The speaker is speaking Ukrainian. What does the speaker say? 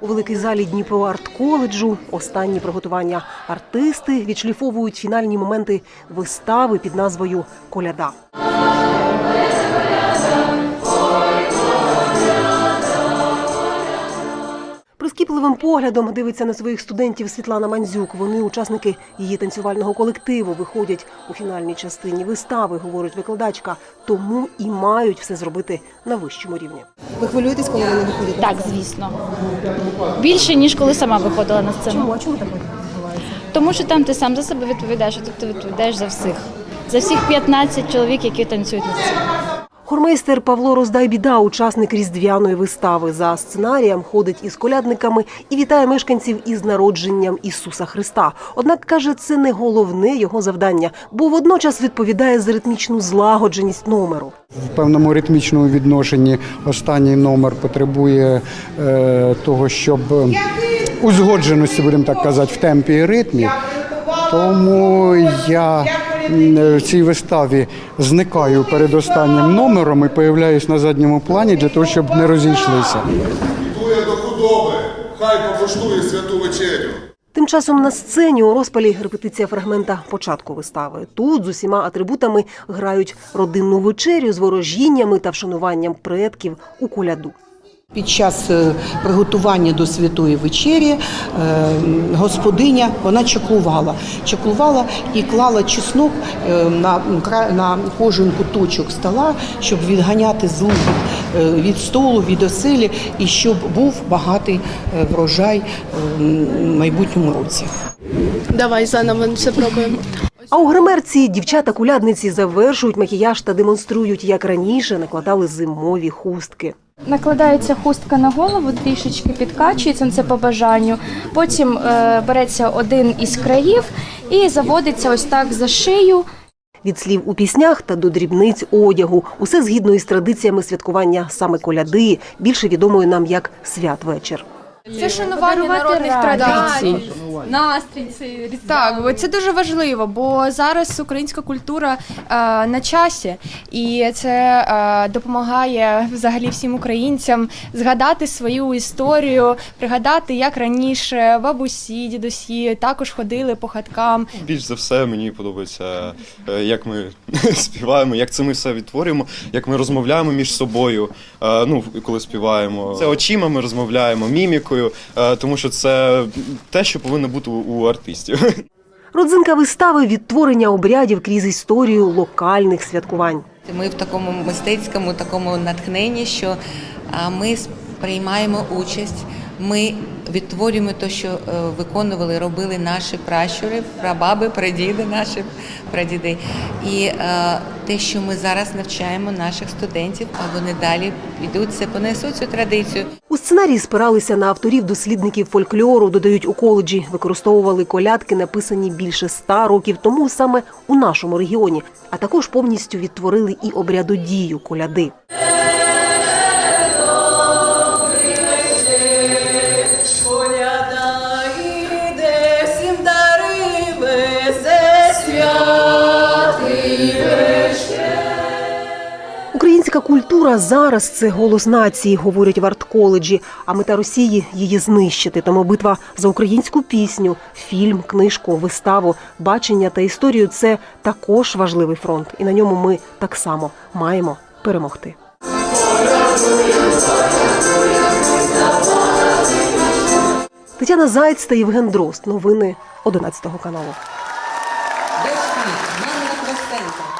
У великій залі Дніпро арт коледжу останні приготування артисти відшліфовують фінальні моменти вистави під назвою Коляда. Прискіпливим поглядом дивиться на своїх студентів Світлана Мандзюк. Вони учасники її танцювального колективу виходять у фінальній частині вистави, говорить викладачка, тому і мають все зробити на вищому рівні. Ви хвилюєтесь, коли вони виходять? Так, звісно. Більше, ніж коли сама виходила на сцену. А чому так відбувається? Тому що там ти сам за себе відповідаєш, а тут ти відповідаєш за всіх. За всіх 15 чоловік, які танцюють на сцені. Хормейстер Павло Роздайбіда, учасник різдвяної вистави, за сценарієм ходить із колядниками і вітає мешканців із народженням Ісуса Христа. Однак каже, це не головне його завдання, бо водночас відповідає за ритмічну злагодженість номеру. В певному ритмічному відношенні останній номер потребує е, того, щоб узгодженості, будемо так казати, в темпі і ритмі. Тому я в цій виставі зникаю перед останнім номером і появляюсь на задньому плані для того, щоб не розійшлися. Дує до худоби, хай покуштує святу вечерю. Тим часом на сцені у розпалі репетиція фрагмента початку вистави. Тут з усіма атрибутами грають родинну вечерю з ворожіннями та вшануванням предків у коляду. Під час е, приготування до святої вечері е, господиня вона чаклувала. Чаклувала і клала чеснок е, на, на кожен куточок стола, щоб відганяти злу від, столу, від оселі, і щоб був багатий врожай в майбутньому році. Давай заново все пробуємо. А у гримерці дівчата-кулядниці завершують макіяж та демонструють, як раніше накладали зимові хустки. Накладається хустка на голову, трішечки підкачується це по бажанню. Потім е, береться один із країв і заводиться ось так за шию. Від слів у піснях та до дрібниць одягу. Усе згідно із традиціями святкування саме коляди, більше відомою нам як святвечір. Це шанування народних традицій. Настрій цей так, бо це дуже важливо, бо зараз українська культура е, на часі, і це е, допомагає взагалі всім українцям згадати свою історію, пригадати, як раніше бабусі, дідусі також ходили по хаткам, Більш за все мені подобається, е, як ми співаємо, як це ми все відтворюємо, як ми розмовляємо між собою. е, Ну, коли співаємо. Це очима ми розмовляємо, мімікою, е, тому що це те, що повинно бути у- у артистів. Родзинка вистави відтворення обрядів крізь історію локальних святкувань. Ми в такому мистецькому такому натхненні, що ми приймаємо участь. Ми відтворюємо те, що е, виконували, робили наші пращури, прабаби, прадіди, наші прадіди. І е, те, що ми зараз навчаємо наших студентів, а вони далі підуть це понесуть цю традицію. Сценарії спиралися на авторів дослідників фольклору, додають у коледжі, використовували колядки, написані більше ста років тому саме у нашому регіоні, а також повністю відтворили і обрядодію коляди. Українська культура зараз це голос нації, говорять в арт-коледжі. А мета Росії її знищити. Тому битва за українську пісню, фільм, книжку, виставу, бачення та історію це також важливий фронт, і на ньому ми так само маємо перемогти. Тетяна Заєць та Євген Дрозд. Новини 11 каналу. Світ, Ганна Хвостенко.